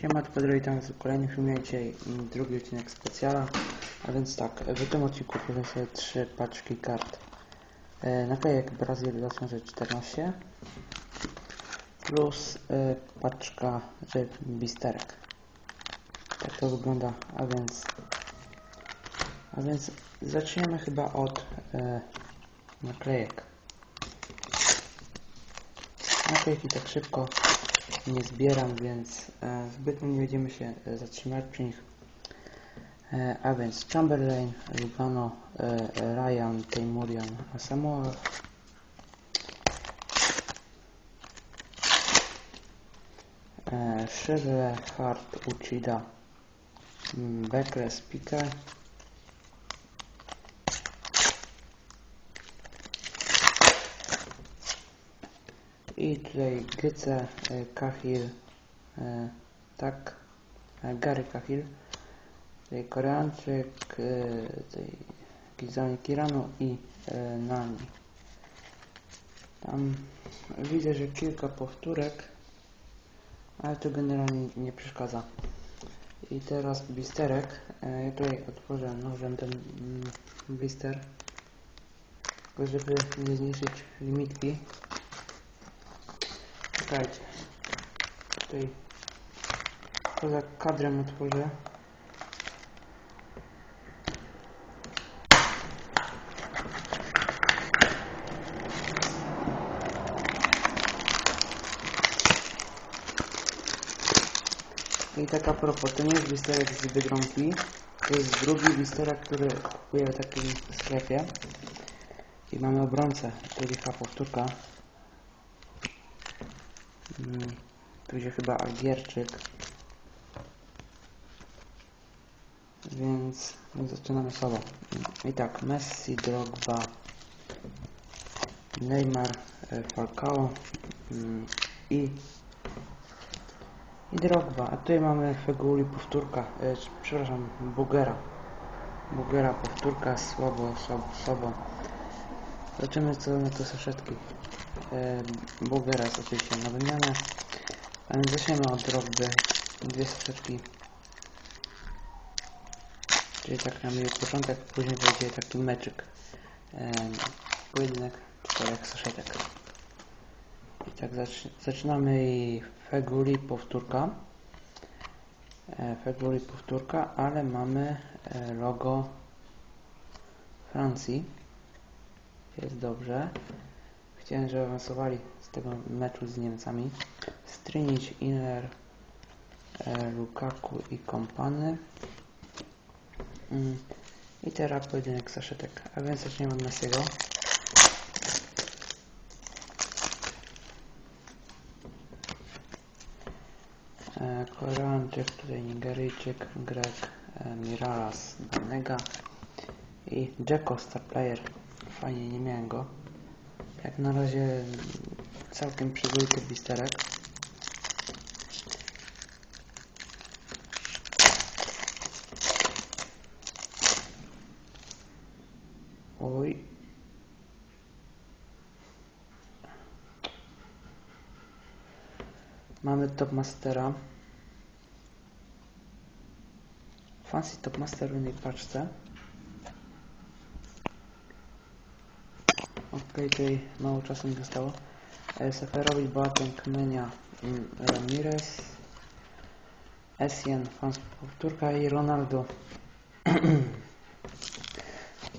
Siema, Pedro i tam w kolejnym filmie dzisiaj drugi odcinek specjala. A więc tak, w tym odcinku powiem sobie trzy paczki kart. E, naklejek Brazil 2014 plus e, paczka ryb bisterek. Tak to wygląda, a więc a więc zaczniemy chyba od e, naklejek. Naklejki tak szybko nie zbieram, więc e, zbytnio nie będziemy się e, zatrzymać przy nich. E, a więc Chamberlain, Lugano, e, Ryan, Teimurian, Asamoah, e, Hart, Uchida, mm, Beckles, I tutaj Gyce, e, Kahil, e, tak, e, Gary Kahil, tutaj Koreańczyk, e, tutaj Gizoni Kiranu i e, Nani. Tam widzę, że kilka powtórek, ale to generalnie nie przeszkadza. I teraz blisterek. E, ja tutaj otworzę nożem ten mm, blister, żeby nie zniszczyć limitki. Czekajcie. Tutaj poza kadrem otworzę. I tak a propos, to nie jest blisterek z Biedronki. To jest drugi blisterek, który kupuję w takim sklepie. I mamy obrońcę, licha powtórka. Mm, Tu idzie chyba Algierczyk. Więc zaczynamy solo. I tak, Messi, Drogba, Neymar, e, Falcao mm, i i Drogba. A tutaj mamy Feguli powtórka, e, przepraszam, Bugera. Bugera powtórka, słabo, słabo, słabo. Zobaczymy co na to saszetki. E, Bugera jest oczywiście na wymianę. A zaczniemy od Drogby. Dwie saszetki. Czyli tak na miły początek, później będzie taki meczyk. E, pojedynek czterech saszetek. I tak zacz, zaczynamy i Feguli powtórka. E, Feguli powtórka, ale mamy e, logo Francji. Jest dobrze. Chciałem, żeby awansowali z tego meczu z Niemcami. Strinić, Inner, e, Lukaku i Kompany. Mm. I teraz pojedynek saszetek. A więc zaczniemy od Messiego. E, Koreańczyk, tutaj Nigeryjczyk, Grek, e, Miralas, Banega i Jacko Star Player. Fajnie, nie miałem go. Jak na razie całkiem przyzwoity blisterek. Oj. Mamy Topmastera. Fancy Topmaster w jednej paczce. Ok, tutaj mało czasu mi zostało. E, Seferowi, Boateng, mm, Ramirez, Essien, Fans powtórka i Ronaldo.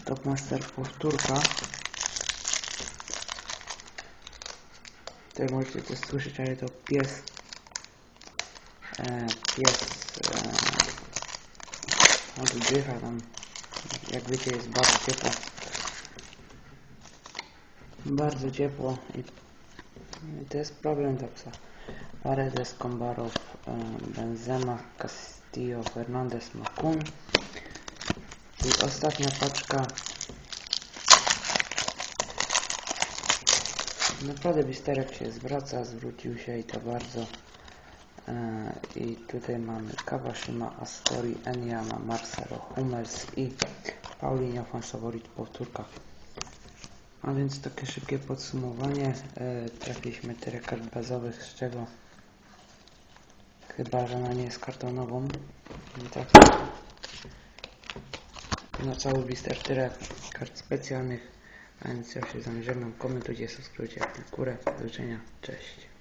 Topmaster powtórka. Tutaj możecie też słyszeć, ale to pies. E, pies. E, oddycha tam. Jak wiecie jest bardzo ciepło. Bardzo ciepło i, to jest problem dla psa. Paredes, Kombarow, e, Benzema, Castillo, Fernandez, Makun. I ostatnia paczka. Naprawdę blisterek się zwraca, zwrócił się i to bardzo. E, I tutaj mamy Kawashima, Astori, Enyama, Marcelo, Hummels i Paulinho Fansaworit powtórka. A więc takie szybkie podsumowanie. E, trafiliśmy tyle kart bazowych, z czego Chyba, że ona nie jest kartonową. I tak. Na cały blister tyle kart specjalnych. A więc ja się z wami żegnam. Komentujcie, subskrybujcie, w górę. Do widzenia. Cześć.